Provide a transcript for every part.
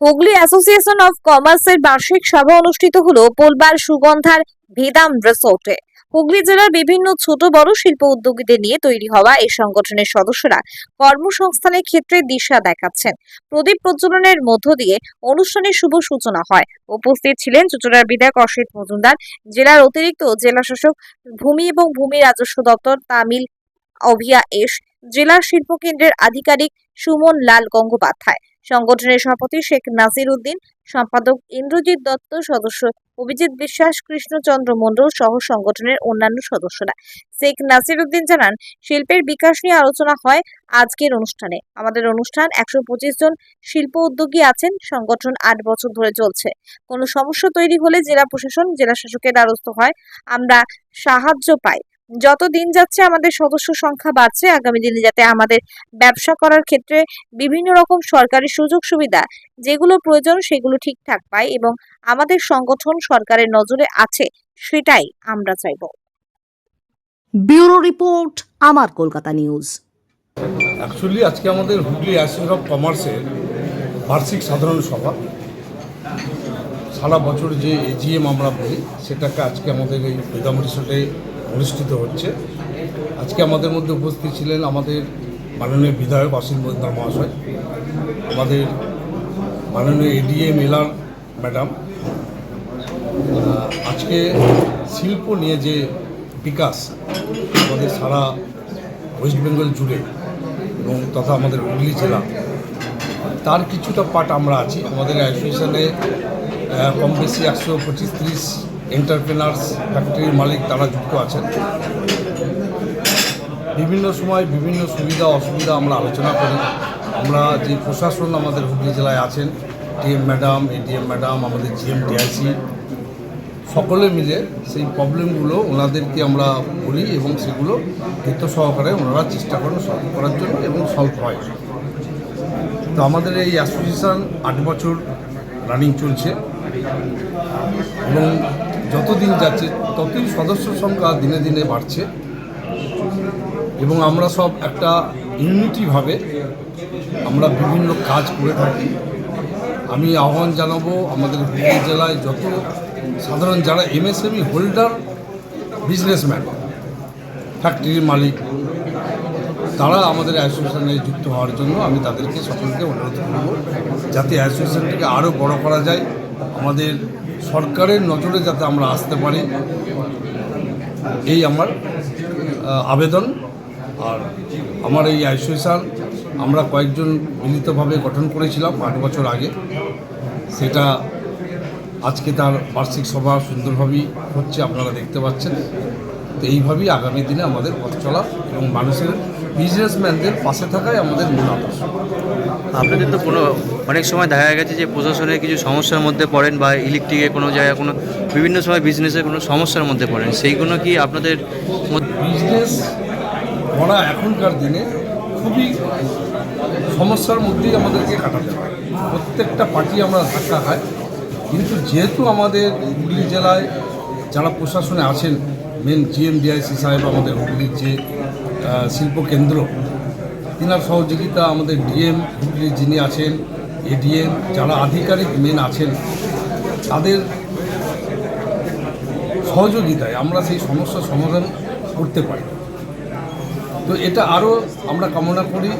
Hooghly association of কমার্সের বার্ষিক সভা অনুষ্ঠিত হলো পোলবার সুগন্ধার ভেদাম রিসোর্টে। হুগলি জেলার বিভিন্ন ছোট বড় শিল্প উদ্যোগীদের নিয়ে তৈরি হওয়া এই সংগঠনের সদস্যরা কর্মসংস্থানের ক্ষেত্রে দিশা দেখাচ্ছেন। প্রদীপ প্রজ্বলনের মধ্য দিয়ে অনুষ্ঠানের শুভ সূচনা হয়। উপস্থিত ছিলেন চুচুড়ার বিধায়ক অসিত মজুমদার, জেলার অতিরিক্ত জেলা শাসক ভূমি এবং ভূমি রাজস্ব দপ্তর তামিল অভিয়া এস, জেলা শিল্প কেন্দ্রের আধিকারিক সুমন লাল গঙ্গোপাধ্যায়। সংগঠনের সভাপতি শেখ নাসির উদ্দিন, সম্পাদক ইন্দ্রজিৎ দত্ত, সদস্য অভিজিৎ বিশ্বাস, কৃষ্ণচন্দ্র মণ্ডল সহ সংগঠনের অন্যান্য সদস্যরা। শেখ নাসির উদ্দিন জানান, শিল্পের বিকাশ নিয়ে আলোচনা হয় আজকের অনুষ্ঠানে। আমাদের অনুষ্ঠান একশো পঁচিশ জন শিল্প উদ্যোগী আছেন। সংগঠন আট বছর ধরে চলছে। কোনো সমস্যা তৈরি হলে জেলা প্রশাসন, জেলা শাসকের দ্বারস্থ হয়। আমরা সাহায্য পাই। যত দিন যাচ্ছে আমাদের সদস্য সংখ্যা বাড়ছে আগামী দিনে যাতে আমাদের ব্যবসা করার ক্ষেত্রে বিভিন্ন রকম সরকারি সুযোগ সুবিধা যেগুলো প্রয়োজন সেগুলো ঠিকঠাক পায় এবং আমাদের সংগঠন সরকারের নজরে আছে সেটাই আমরা চাইব। ব্যুরো রিপোর্ট আমার কলকাতা নিউজ। অ্যাকচুয়ালি আজকে আমাদের হুগলি অ্যাসোসিয়েশন অফ কমার্সের বার্ষিক সাধারণ সভা। সারা বছর যে এজিএম আমরা বলি সেটাকে আজকে আমাদের এই বেদাম রিসোর্টে অনুষ্ঠিত হচ্ছে। আজকে আমাদের মধ্যে উপস্থিত ছিলেন আমাদের মাননীয় বিধায়ক অসীম মজুমদার মহাশয়, আমাদের মাননীয় এডিএম এলার ম্যাডাম। আজকে শিল্প নিয়ে যে বিকাশ আমাদের সারা ওয়েস্ট বেঙ্গল জুড়ে এবং তথা আমাদের হুগলি জেলা, তার কিছুটা পার্ট আমরা আছি। আমাদের অ্যাসোসিয়েশনে কম বেশি একশো পঁচিশ, ত্রিশ এন্টারপ্রেনার্স ফ্যাক্টরির মালিক তারা যুক্ত আছেন। বিভিন্ন সময় বিভিন্ন সুবিধা, অসুবিধা আমরা আলোচনা করি। আমরা যে প্রশাসন আমাদের হুগলি জেলায় আছেন, ডিএম ম্যাডাম, এডিএম ম্যাডাম, আমাদের জিএম ডিআইসি, সকলে মিলে সেই প্রবলেমগুলো ওনাদেরকে আমরা বলি এবং সেগুলো হিত সহকারে ওনারা চেষ্টা করেন সলভ করার জন্য এবং সলভ হয়। তো আমাদের এই অ্যাসোসিয়েশন আট বছর রানিং চলছে এবং যতদিন যাচ্ছে, ততই সদস্য সংখ্যা দিনে দিনে বাড়ছে। এবং আমরা সব একটা ইউনিটিভাবে আমরা বিভিন্ন কাজ করে থাকি। আমি আহ্বান জানাব আমাদের হুগলি জেলায় যত সাধারণ যারা এমএসএমই হোল্ডার, বিজনেসম্যান, ফ্যাক্টরির মালিক, তারা আমাদের অ্যাসোসিয়েশনে যুক্ত হওয়ার জন্য আমি তাদেরকে সকলকে অনুরোধ করব, যাতে অ্যাসোসিয়েশনটিকে আরও বড় করা যায়। আমাদের সরকারের নজরে যাতে আমরা আসতে পারি, এই আমার আবেদন। আর আমার এই অ্যাসোসিয়েশন, আমরা কয়েকজন মিলিতভাবে গঠন করেছিলাম আট বছর আগে। সেটা আজকে তার বার্ষিক সভা সুন্দরভাবেই হচ্ছে, আপনারা দেখতে পাচ্ছেন। তো এইভাবেই আগামী দিনে আমাদের পথ চলা এবং মানুষের বিজনেসম্যানদের পাশে থাকাই আমাদের মূল আদর্শ। আপনাদের তো কোনো অনেক সময় দেখা গেছে যে প্রশাসনের কিছু সমস্যার মধ্যে পড়েন বা ইলেকট্রিকের কোনো জায়গায় কোনো বিভিন্ন সময় বিজনেসের কোনো সমস্যার মধ্যে পড়েন সেইগুলো কি আপনাদের বিজনেস করা এখনকার দিনে খুবই সমস্যার মধ্যেই আমাদেরকে কাটাতে হয়। প্রত্যেকটা পার্টি আমরা ধাক্কা খাই কিন্তু যেহেতু আমাদের হুগলি জেলায় যারা প্রশাসনে আছেন মেন জিএমডিআইসি সাহেব আমাদের হুগলির যে আহ, শিল্প কেন্দ্র তিনার সহযোগিতা আমাদের ডিএম হুগলির যিনি আছেন এডিএম যারা আধিকারিক মেন আছেন তাদের সহযোগিতায় আমরা সেই সমস্যার সমাধান করতে পারি। তো এটা আরও আমরা কামনা করি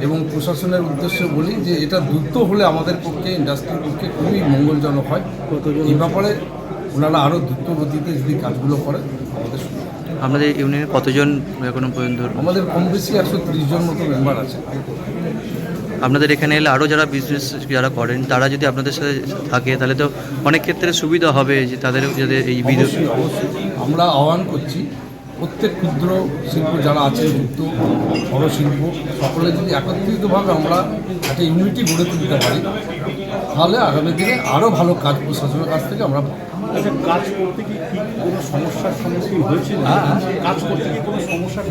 এবং প্রশাসনের উদ্দেশ্যে বলি যে এটা দ্রুত হলে আমাদের পক্ষে ইন্ডাস্ট্রির পক্ষে খুবই মঙ্গলজনক হয়। এই ব্যাপারে ওনারা আরও দ্রুত গতিতে যদি কাজগুলো করেন আমাদের। আপনাদের ইউনিয়নে কতজন এখনও পর্যন্ত? আমাদের কম বেশি একশো তিরিশ জন মতো মেম্বার আছে। আপনাদের এখানে এলে আরও যারা বিজনেস যারা করেন তারা যদি আপনাদের সাথে থাকে তাহলে তো অনেক ক্ষেত্রে সুবিধা হবে যে তাদের যাদের এই বিদ্যুৎ আমরা আহ্বান করছি প্রত্যেক ক্ষুদ্র শিল্প যারা আছে যুক্ত বড় শিল্প সকলে যদি একত্রিতভাবে আমরা একটা ইউনিটি গড়ে তুলতে পারি তাহলে আগামী দিনে আরও ভালো কাজ প্রশাসনের কাছ থেকে আমরা কাজ করতে কি কোনো সমস্যার সম্মুখীন হয়েছিল কাজ করতে কি কোনো সমস্যার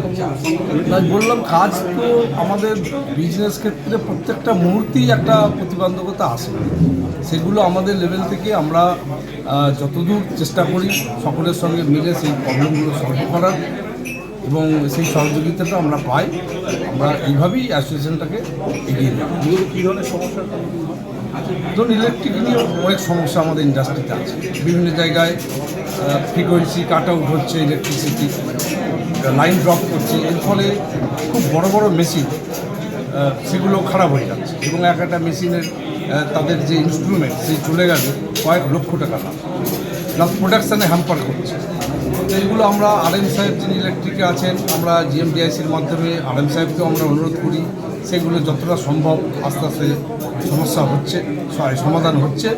সম্মুখীন বললাম কাজ তো আমাদের বিজনেস ক্ষেত্রে প্রত্যেকটা মুহূর্তেই একটা প্রতিবন্ধকতা আসে সেগুলো আমাদের লেভেল থেকে আমরা যতদূর চেষ্টা করি সকলের সঙ্গে মিলে সেই প্রবলেমগুলো সলভ করার। এবং সেই সহযোগিতাটা আমরা পাই। আমরা এইভাবেই অ্যাসোসিয়েশনটাকে এগিয়ে নিই। কী ধরনের সমস্যার হন? ধরুন ইলেকট্রিক নিয়ে অনেক সমস্যা আমাদের ইন্ডাস্ট্রিতে আছে। বিভিন্ন জায়গায় ফ্রিকোয়েন্সি কাট আউট হচ্ছে ইলেকট্রিসিটি লাইন ড্রপ করছে। এর ফলে খুব বড় বড় মেশিন সেগুলো খারাপ হয়ে যাচ্ছে। এবং এক একটা মেশিনের তাদের যে ইনস্ট্রুমেন্ট সেই চলে গেলে কয়েক লক্ষ টাকা দাম প্লাস প্রোডাকশানে হ্যাম্পার করছে। তো এইগুলো আমরা আরএম সাহেব যিনি ইলেকট্রিকে আছেন, আমরা জিএমডিআইসির মাধ্যমে আরএম সাহেবকেও আমরা অনুরোধ করি, সেগুলো যতটা সম্ভব আস্তে আস্তে সমস্যা হচ্ছে সমাধান হচ্ছে।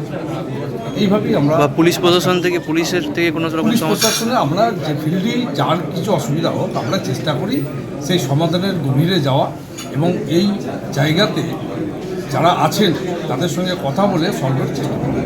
এইভাবেই আমরা পুলিশ প্রশাসন থেকে পুলিশের থেকে কোনো রকম প্রশাসনে আমরা যে ফিল্ডে যার কিছু অসুবিধা হোক আমরা চেষ্টা করি সেই সমাধানের গভীরে যাওয়া এবং এই জায়গাতে যারা আছেন তাদের সঙ্গে কথা বলে সলভের চেষ্টা করি।